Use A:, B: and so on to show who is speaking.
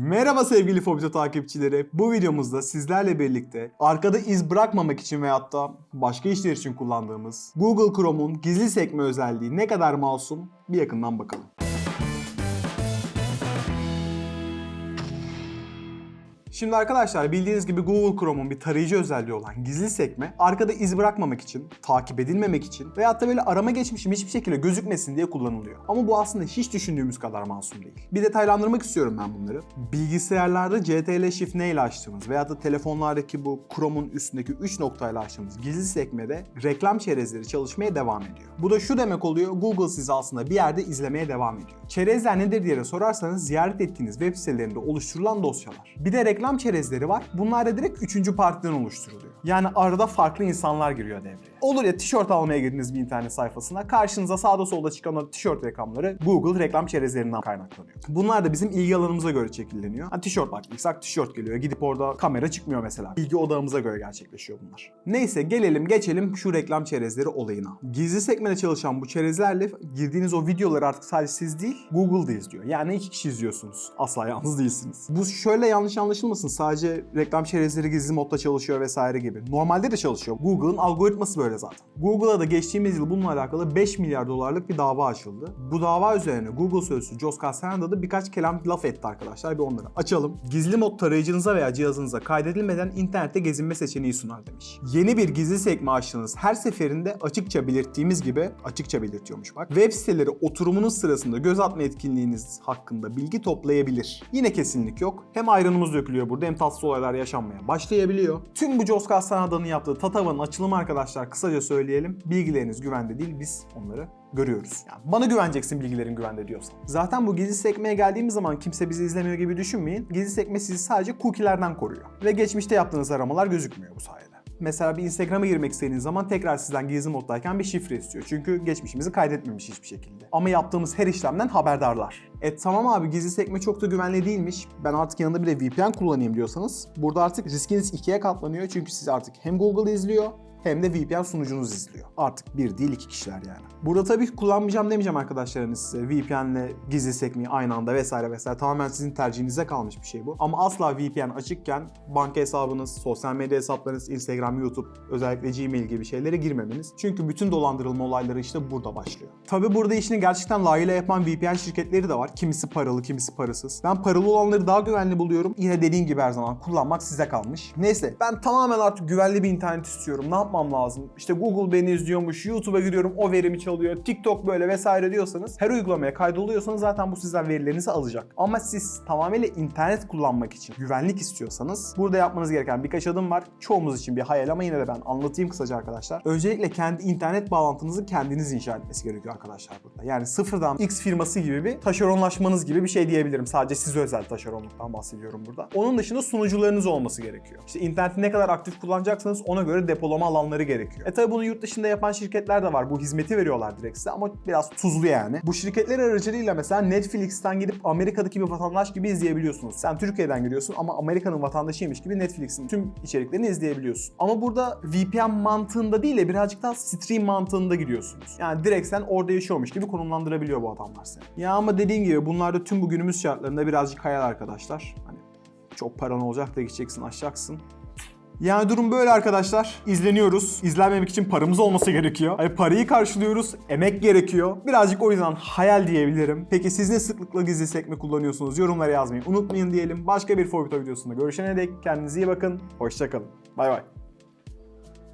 A: Merhaba sevgili Fobito takipçileri. Bu videomuzda sizlerle birlikte arkada iz bırakmamak için veyahut da başka işler için kullandığımız Google Chrome'un gizli sekme özelliği ne kadar masum bir yakından bakalım. Şimdi arkadaşlar bildiğiniz gibi Google Chrome'un bir tarayıcı özelliği olan gizli sekme arkada iz bırakmamak için, takip edilmemek için veyahut da böyle arama geçmişim hiçbir şekilde gözükmesin diye kullanılıyor. Ama bu aslında hiç düşündüğümüz kadar masum değil. Bir detaylandırmak istiyorum ben bunları. Bilgisayarlarda CTRL Shift ne ile açtığımız veyahut da telefonlardaki bu Chrome'un üstündeki 3 noktayla açtığımız gizli sekmede reklam çerezleri çalışmaya devam ediyor. Bu da şu demek oluyor, Google sizi aslında bir yerde izlemeye devam ediyor. Çerezler nedir diye sorarsanız ziyaret ettiğiniz web sitelerinde oluşturulan dosyalar. Bir de reklam çerezleri var. Bunlar da direkt üçüncü partiden oluşturuluyor. Yani arada farklı insanlar giriyor devreye. Olur ya tişört almaya girdiniz bir internet sayfasına. Karşınıza sağda solda çıkan o tişört reklamları Google reklam çerezlerinden kaynaklanıyor. Bunlar da bizim ilgi alanımıza göre şekilleniyor. Ha, tişört baktıysak tişört geliyor. Gidip orada kamera çıkmıyor mesela. İlgi odağımıza göre gerçekleşiyor bunlar. Neyse gelelim geçelim şu reklam çerezleri olayına. Gizli sekmede çalışan bu çerezlerle girdiğiniz o videoları artık sadece siz değil Google'da izliyor. Yani iki kişi izliyorsunuz. Asla yalnız değilsiniz. Bu şöyle yanlış anlaşılmasın. Sadece reklam çerezleri gizli modda çalışıyor vesaire gibi. Normalde de çalışıyor. Google'ın algoritması böyle zaten. Google'a da geçtiğimiz yıl bununla alakalı 5 milyar dolarlık bir dava açıldı. Bu dava üzerine Google sözcüsü Jos Castaneda da birkaç kelam laf etti arkadaşlar. Bir onları açalım. Gizli mod tarayıcınıza veya cihazınıza kaydedilmeden internette gezinme seçeneği sunar demiş. Yeni bir gizli sekme açtığınız her seferinde açıkça belirttiğimiz gibi açıkça belirtiyormuş bak. Web siteleri oturumunuz sırasında göz atma etkinliğiniz hakkında bilgi toplayabilir. Yine kesinlik yok. Hem ayranımız dökülüyor burada hem tatsız olaylar yaşanmaya başlayabiliyor. Tüm bu Jos Castaneda'nın yaptığı Tatava'nın açılımı arkadaşlar kısaca söyleyelim. Bilgileriniz güvende değil biz onları görüyoruz. Yani bana güveneceksin bilgilerin güvende diyorsan. Zaten bu gizli sekmeye geldiğimiz zaman kimse bizi izlemiyor gibi düşünmeyin. Gizli sekme sizi sadece cookie'lerden koruyor. Ve geçmişte yaptığınız aramalar gözükmüyor bu sayede. Mesela bir Instagram'a girmek istediğiniz zaman tekrar sizden gizli moddayken bir şifre istiyor. Çünkü geçmişimizi kaydetmemiş hiçbir şekilde. Ama yaptığımız her işlemden haberdarlar. E tamam abi gizli sekme çok da güvenli değilmiş. Ben artık yanında bir de VPN kullanayım diyorsanız burada artık riskiniz ikiye katlanıyor. Çünkü siz artık hem Google izliyor hem de VPN sunucunuz izliyor. Artık bir değil iki kişiler yani. Burada tabii kullanmayacağım demeyeceğim arkadaşlarınız size. VPN'le gizli sekmeyi aynı anda vesaire vesaire. Tamamen sizin tercihinize kalmış bir şey bu. Ama asla VPN açıkken banka hesabınız, sosyal medya hesaplarınız, Instagram, YouTube, özellikle Gmail gibi şeylere girmemeniz. Çünkü bütün dolandırılma olayları işte burada başlıyor. Tabii burada işini gerçekten layığıyla yapan VPN şirketleri de var. Kimisi paralı, kimisi parasız. Ben paralı olanları daha güvenli buluyorum. Yine dediğim gibi her zaman kullanmak size kalmış. Neyse ben tamamen artık güvenli bir internet istiyorum. Ne yapmam lazım? İşte Google beni izliyormuş, YouTube'a giriyorum o verimi çalıyor, TikTok böyle vesaire diyorsanız her uygulamaya kaydoluyorsanız zaten bu sizden verilerinizi alacak. Ama siz tamamıyla internet kullanmak için güvenlik istiyorsanız burada yapmanız gereken birkaç adım var. Çoğumuz için bir hayal ama yine de ben anlatayım kısaca arkadaşlar. Öncelikle kendi internet bağlantınızı kendiniz inşa etmesi gerekiyor arkadaşlar burada. Yani sıfırdan X firması gibi bir taşeronlaşmanız gibi bir şey diyebilirim. Sadece size özel taşeronluktan bahsediyorum burada. Onun dışında sunucularınız olması gerekiyor. İşte interneti ne kadar aktif kullanacaksanız ona göre depolama alanları gerekiyor. E tabi bunu yurt dışında yapan şirketler de var. Bu hizmeti veriyorlar direkt size ama biraz tuzlu yani. Bu şirketler aracılığıyla mesela Netflix'ten gidip Amerika'daki bir vatandaş gibi izleyebiliyorsunuz. Sen Türkiye'den giriyorsun ama Amerika'nın vatandaşıymış gibi Netflix'in tüm içeriklerini izleyebiliyorsun. Ama burada VPN mantığında değil de birazcık daha stream mantığında gidiyorsunuz. Yani direkt sen orada yaşıyormuş gibi konumlandırabiliyor bu adamlar seni. Ya ama dediğim gibi bunlar da tüm bu günümüz şartlarında birazcık hayal arkadaşlar. Hani çok paran olacak da gideceksin aşacaksın. Yani durum böyle arkadaşlar. İzleniyoruz. İzlenmemek için paramız olması gerekiyor. Hani parayı karşılıyoruz. Emek gerekiyor. Birazcık o yüzden hayal diyebilirim. Peki siz ne sıklıkla gizli sekme kullanıyorsunuz? Yorumlara yazmayı unutmayın diyelim. Başka bir Forbito videosunda görüşene dek kendinize iyi bakın. Hoşçakalın. Bay bay.